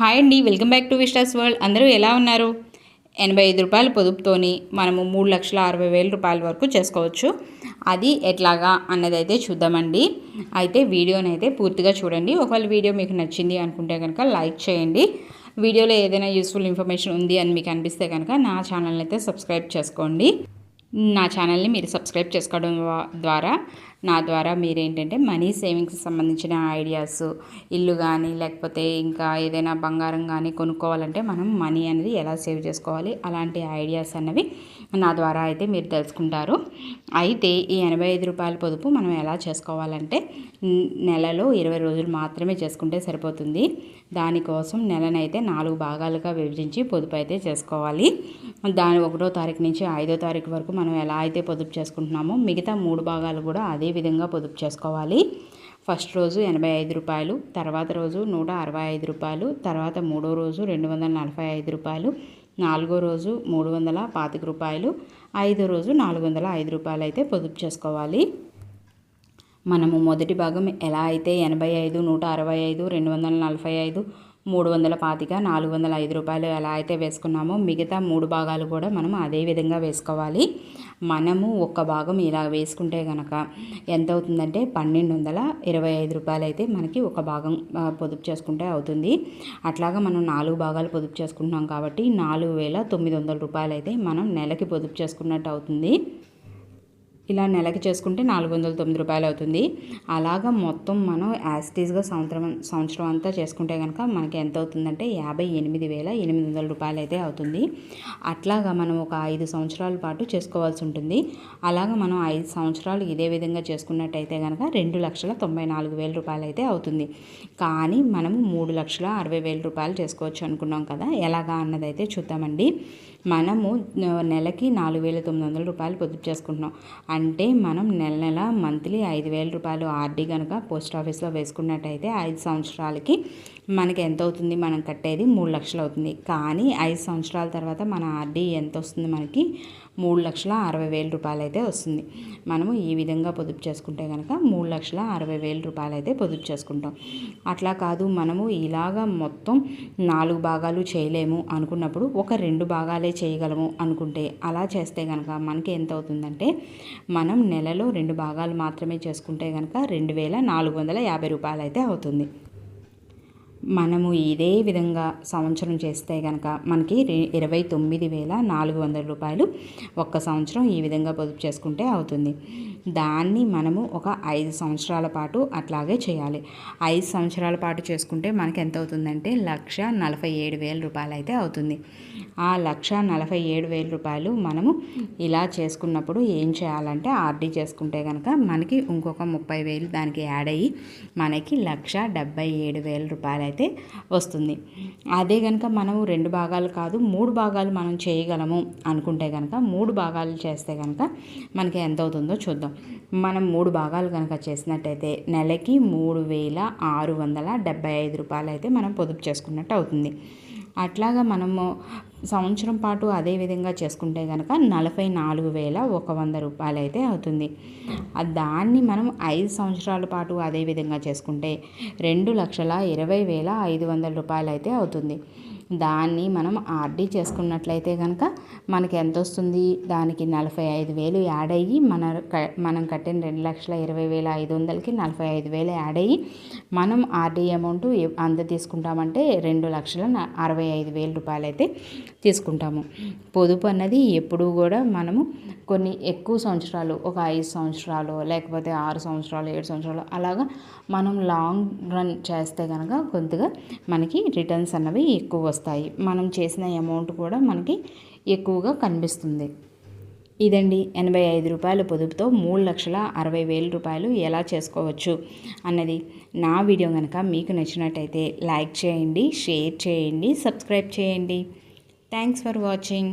Hi అండి welcome back to Vistas world. అందరూ ఎలా ఉన్నారు? ఎనభై ఐదు రూపాయల పొదుపుతోని మనము మూడు లక్షల అరవై వేల రూపాయల వరకు చేసుకోవచ్చు. అది ఎట్లాగా అన్నది అయితే చూద్దామండి. అయితే వీడియోని అయితే పూర్తిగా చూడండి. ఒకవేళ వీడియో మీకు నచ్చింది అనుకుంటే కనుక లైక్ చేయండి. వీడియోలో ఏదైనా యూస్ఫుల్ ఇన్ఫర్మేషన్ ఉంది అని మీకు అనిపిస్తే కనుక నా ఛానల్ని అయితే సబ్స్క్రైబ్ చేసుకోండి. నా ఛానల్ని మీరు సబ్స్క్రైబ్ చేసుకోవడం ద్వారా నా ద్వారా మీరు ఏంటంటే మనీ సేవింగ్స్ సంబంధించిన ఐడియాస్ ఇల్లు కానీ లేకపోతే ఇంకా ఏదైనా బంగారం కానీ కొనుక్కోవాలంటే మనం మనీ అనేది ఎలా సేవ్ చేసుకోవాలి అలాంటి ఐడియాస్ అన్నవి నా ద్వారా అయితే మీరు తెలుసుకుంటారు. అయితే ఈ ఎనభై ఐదు రూపాయల పొదుపు మనం ఎలా చేసుకోవాలంటే నెలలో ఇరవై రోజులు మాత్రమే చేసుకుంటే సరిపోతుంది. దానికోసం నెలనైతే నాలుగు భాగాలుగా విభజించి పొదుపు అయితే చేసుకోవాలి. దాని ఒకటో తారీఖు నుంచి ఐదో తారీఖు వరకు మనం ఎలా అయితే పొదుపు చేసుకుంటున్నామో మిగతా మూడు భాగాలు కూడా అదే అదే విధంగా పొదుపు చేసుకోవాలి. ఫస్ట్ రోజు ఎనభై ఐదు రూపాయలు తర్వాత రోజు నూట అరవై ఐదు రూపాయలు తర్వాత మూడో రోజు రెండు వందల నలభై ఐదు రూపాయలు నాలుగో రోజు మూడు వందల పాతిక రూపాయలు ఐదో రోజు నాలుగు వందల ఐదు రూపాయలు అయితే పొదుపు చేసుకోవాలి. మనము మొదటి భాగం ఎలా అయితే ఎనభై ఐదు నూట అరవై ఐదు రెండు వందల నలభై ఐదు మూడు వందల పాతిక నాలుగు వందల ఐదు రూపాయలు ఎలా అయితే వేసుకున్నామో మిగతా మూడు భాగాలు కూడా మనం అదే విధంగా వేసుకోవాలి. మనము ఒక భాగం ఇలా వేసుకుంటే కనుక ఎంత అవుతుందంటే పన్నెండు వందల ఇరవై ఐదు రూపాయలు అయితే మనకి ఒక భాగం పొదుపు చేసుకుంటే అవుతుంది. అట్లాగా మనం నాలుగు భాగాలు పొదుపు చేసుకుంటున్నాం కాబట్టి నాలుగు వేల తొమ్మిది వందల రూపాయలు అయితే మనం నెలకి పొదుపు చేసుకున్నట్టు అవుతుంది. ఇలా నెలకి చేసుకుంటే నాలుగు వందల తొమ్మిది రూపాయలు అవుతుంది అలాగా మొత్తం మనం యాస్టీజ్గా సంవత్సరం సంవత్సరం అంతా చేసుకుంటే కనుక మనకి ఎంత అవుతుందంటే యాభై ఎనిమిది వేల ఎనిమిది వందల రూపాయలు అయితే అవుతుంది. అట్లాగా మనం ఒక ఐదు సంవత్సరాల పాటు చేసుకోవాల్సి ఉంటుంది. అలాగా మనం ఐదు సంవత్సరాలు ఇదే విధంగా చేసుకున్నట్టయితే కనుక రెండు లక్షల తొంభై నాలుగు వేల రూపాయలు అయితే అవుతుంది. కానీ మనము మూడు లక్షల అరవై వేల రూపాయలు చేసుకోవచ్చు అనుకున్నాం కదా ఎలాగా అన్నదైతే చూద్దామండి. మనము నెలకి నాలుగు వేల తొమ్మిది వందల రూపాయలు పొదుపు చేసుకుంటున్నాం. అంటే మనం నెల నెల మంత్లీ ఐదు వేల రూపాయలు ఆర్డీ కనుక పోస్ట్ ఆఫీస్లో వేసుకున్నట్టయితే ఐదు సంవత్సరాలకి మనకి ఎంత అవుతుంది? మనం కట్టేది మూడు లక్షలు అవుతుంది. కానీ ఐదు సంవత్సరాల తర్వాత మన ఆర్డీ ఎంత వస్తుంది మనకి? మూడు లక్షల అరవై వేల రూపాయలు అయితే వస్తుంది. మనము ఈ విధంగా పొదుపు చేసుకుంటే కనుక మూడు లక్షల అరవై వేల రూపాయలు అయితే పొదుపు చేసుకుంటాం. అట్లా కాదు మనము ఇలాగా మొత్తం నాలుగు భాగాలు చేయలేము అనుకున్నప్పుడు ఒక రెండు భాగాలే చేయగలము అనుకుంటే అలా చేస్తే కనుక మనకి ఎంత అవుతుందంటే మనం నెలలో రెండు భాగాలు మాత్రమే చేసుకుంటే కనుక రెండు వేల నాలుగు వందల యాభై రూపాయలు అయితే అవుతుంది. మనము ఇదే విధంగా సంవత్సరం చేస్తే కనుక మనకి ఇరవై తొమ్మిది వేల నాలుగు వందల రూపాయలు ఒక్క సంవత్సరం ఈ విధంగా పొదుపు చేసుకుంటే అవుతుంది. దాన్ని మనము ఒక ఐదు సంవత్సరాల పాటు అట్లాగే చేయాలి. ఐదు సంవత్సరాల పాటు చేసుకుంటే మనకి ఎంత అవుతుందంటే లక్ష నలభై ఏడు వేల రూపాయలు అయితే అవుతుంది. ఆ లక్ష నలభై ఏడు వేల రూపాయలు మనము ఇలా చేసుకున్నప్పుడు ఏం చేయాలంటే ఆర్డీ చేసుకుంటే కనుక మనకి ఇంకొక ముప్పై వేలు దానికి యాడ్ అయ్యి మనకి లక్ష డెబ్బై ఏడు వేల రూపాయలు అయితే వస్తుంది. అదే కనుక మనము రెండు భాగాలు కాదు మూడు భాగాలు మనం చేయగలము అనుకుంటే కనుక మూడు భాగాలు చేస్తే కనుక మనకి ఎంత అవుతుందో చూద్దాం. మనం మూడు భాగాలు కనుక చేసినట్టయితే నెలకి మూడు వేల ఆరు వందల డెబ్బై ఐదు రూపాయలు అయితే మనం పొదుపు చేసుకున్నట్టు అవుతుంది. అట్లాగా మనము సంవత్సరం పాటు అదే విధంగా చేసుకుంటే కనుక నలభై నాలుగు వేల ఒక వంద రూపాయలు అయితే అవుతుంది. దాన్ని మనం ఐదు సంవత్సరాల పాటు అదే విధంగా చేసుకుంటే రెండు లక్షల ఇరవై వేల ఐదు వందల రూపాయలు అయితే అవుతుంది. దాన్ని మనం ఆర్డీ చేసుకున్నట్లయితే కనుక మనకి ఎంత వస్తుంది దానికి నలభై ఐదు వేలు యాడ్ అయ్యి మన మనం కట్టిన రెండు లక్షల ఇరవై వేల ఐదు వందలకి నలభై ఐదు వేలు యాడ్ అయ్యి మనం ఆర్డీ అమౌంట్ అంత తీసుకుంటామంటే రెండు లక్షల అరవై ఐదు వేల రూపాయలు అయితే తీసుకుంటాము. పొదుపు అన్నది ఎప్పుడూ కూడా మనము కొన్ని ఎక్కువ సంవత్సరాలు ఒక ఐదు సంవత్సరాలు లేకపోతే ఆరు సంవత్సరాలు ఏడు సంవత్సరాలు అలాగా మనం లాంగ్ రన్ చేస్తే కనుక కొద్దిగా మనకి రిటర్న్స్ అన్నవి ఎక్కువ వస్తాయి. వస్తాయి. మనం చేసిన అమౌంట్ కూడా మనకి ఎక్కువగా కనిపిస్తుంది. ఇదండి ఎనభై ఐదు రూపాయల పొదుపుతో మూడు లక్షల అరవై వేల రూపాయలు ఎలా చేసుకోవచ్చు అన్నది. నా వీడియో కనుక మీకు నచ్చినట్టయితే లైక్ చేయండి షేర్ చేయండి సబ్స్క్రైబ్ చేయండి. Thanks for watching.